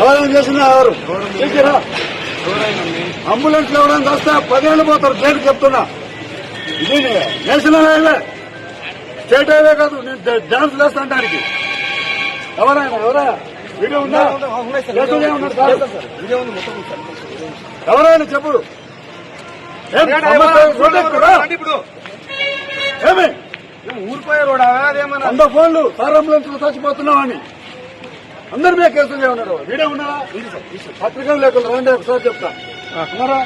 ఎవరైనా చేసిన ఎవరు? అంబులెన్స్ ఎవరైనా వస్తే పదేళ్ళు పోతారు జైలు చెప్తున్నా. ఇది నేషనల్ హైవే. స్టేట్ హైవే కాదు నేను డాన్స్ వేస్తాను దానికి ఎవరైనా ఎవరా? వీడియో ఉందా? ఎవరైనా చెప్పు? ఏమి? ఊరిపోయే రోడ్ అదేమన్నా వంద ఫోన్లు సార్ అంబులెన్స్ అని. అందరి మీద కేసులు ఏమన్నారు వీడియో ఉన్నారా? పత్రికలు లేకుండా రండి ఒకసారి చెప్తా. ఉన్నారా?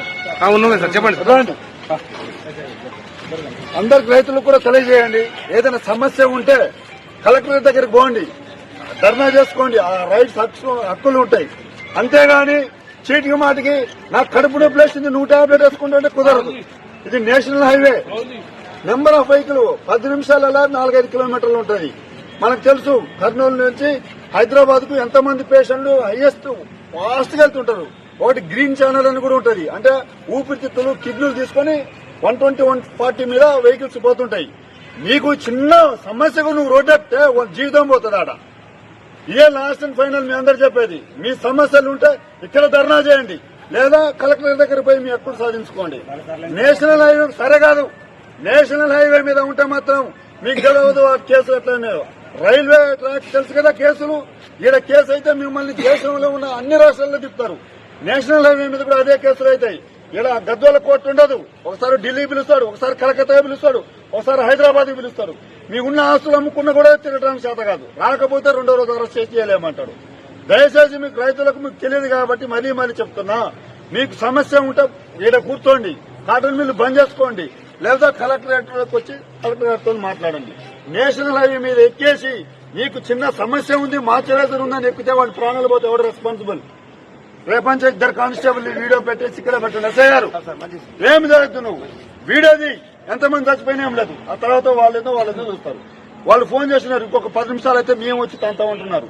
ఉన్నాం సార్ చెప్పండి. రండి. అందరికి రైతులకు కూడా తెలియజేయండి. ఏదైనా సమస్య ఉంటే కలెక్టర్ దగ్గరికి పోండి. ధర్నా చేసుకోండి. ఆ రైట్స్ హక్కు హక్కులు ఉంటాయి. అంతేగాని చీటికి మాటికి నాకు కడుపు నొప్పి లేచింది నూట యాభై వేసుకుంటుంటే కుదరదు. ఇది national highway. Number of vehicle పది నిమిషాలలో నాలుగైదు కిలోమీటర్లు ఉంటుంది మనకు తెలుసు కర్నూలు నుంచి హైదరాబాద్కు ఎంతమంది పేషెంట్లు హైయెస్ట్ ఫాస్ట్గా వెళ్తుంటారు. ఒకటి గ్రీన్ ఛానల్ అని కూడా ఉంటది. అంటే ఊపిరితిత్తులు కిడ్నీలు తీసుకొని వన్ ట్వంటీ వన్ ఫార్టీ మీద వెహికల్స్ పోతుంటాయి. నీకు చిన్న సమస్యకు నువ్వు రోడ్డు ఎక్కితే జీవితం పోతుంది ఆడ. ఇదే లాస్ట్ అండ్ ఫైనల్ మీ అందరు చెప్పేది. మీ సమస్యలు ఉంటే ఇక్కడ ధర్నా చేయండి. లేదా కలెక్టర్ దగ్గర పోయి మీ హక్కులు సాధించుకోండి. నేషనల్ హైవే సరే కాదు. నేషనల్ హైవే మీద ఉంటే మాత్రం మీకు గెలవదు ఆ కేసులు ఎట్లా రైల్వే ట్రాక్ తెలుసు కదా కేసులు? ఈడ కేసు అయితే మిమ్మల్ని దేశంలో ఉన్న అన్ని రాష్ట్రాల్లో తిప్పుతారు. నేషనల్ హైవే మీద కూడా అదే కేసులు అవుతాయి. ఇలా గద్వాల కోర్టు ఉండదు. ఒకసారి ఢిల్లీ పిలుస్తాడు ఒకసారి కలకత్తా పిలుస్తాడు ఒకసారి హైదరాబాద్ పిలుస్తాడు. మీకున్న ఆస్తులు అమ్ముకున్న కూడా తిరగడానికి చేత కాదు. రాకపోతే రెండో రోజు అరెస్ట్ చేసి చేయలేమంటాడు. దయచేసి మీకు రైతులకు మీకు తెలియదు కాబట్టి మరీ మరీ చెప్తున్నా. మీకు సమస్య ఉంటే ఈడ కూర్చోండి. కాటన్ మిల్లు బంద్ చేసుకోండి. లేదా కలెక్టరేట్లోకి వచ్చి కలెక్టరేట్తో మాట్లాడండి. నేషనల్ హైవే మీద ఎక్కేసి మీకు చిన్న సమస్య ఉంది మా ఉందని ఎక్కితే వాడి ప్రాణాలు పోతే ఎవడు రెస్పాన్సిబుల్ రేపంచే ఇద్దరు కానిస్టేబుల్ వీడియో పెట్టేసి ఇక్కడ పెట్టండి. ఎస్ఐ గారు ఏమి జరుగుతుంది నువ్వు వీడియోది ఎంతమంది చచ్చిపోయినా ఏం లేదు. ఆ తర్వాత వాళ్ళేదో వాళ్ళేదో చూస్తారు. వాళ్ళు ఫోన్ చేసినారు ఇంకొక పది నిమిషాలు అయితే మేము వచ్చి తంతా ఉంటున్నారు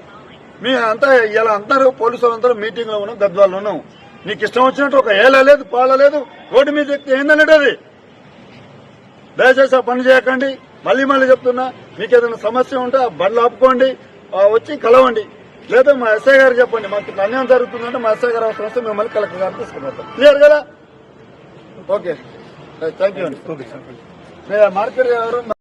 మీ అంతా ఇలా అందరూ పోలీసులు అందరూ మీటింగ్లో ఉన్నాం గద్వాల్లో ఉన్నాం. నీకు ఇష్టం వచ్చినట్టు ఒక ఏల లేదు పాల లేదు రోడ్డు మీద ఎక్కితే ఏందన్నట్టు అది? దయచేసి ఆ పని చేయకండి. మళ్ళీ మళ్ళీ చెప్తున్నా మీకు ఏదైనా సమస్య ఉంటే ఆ బండ్లు ఆపుకోండి వచ్చి కలవండి. లేదా మా ఎస్ఐ గారు చెప్పండి మాకు అన్యాయం జరుగుతుందంటే మా ఎస్ఐ గారు అవసరం వస్తే మిమ్మల్ని కలెక్టర్ గారు తీసుకుని క్లియర్ కదా? ఓకే. థ్యాంక్ యూ అండి. మార్కెట్ ఎవరు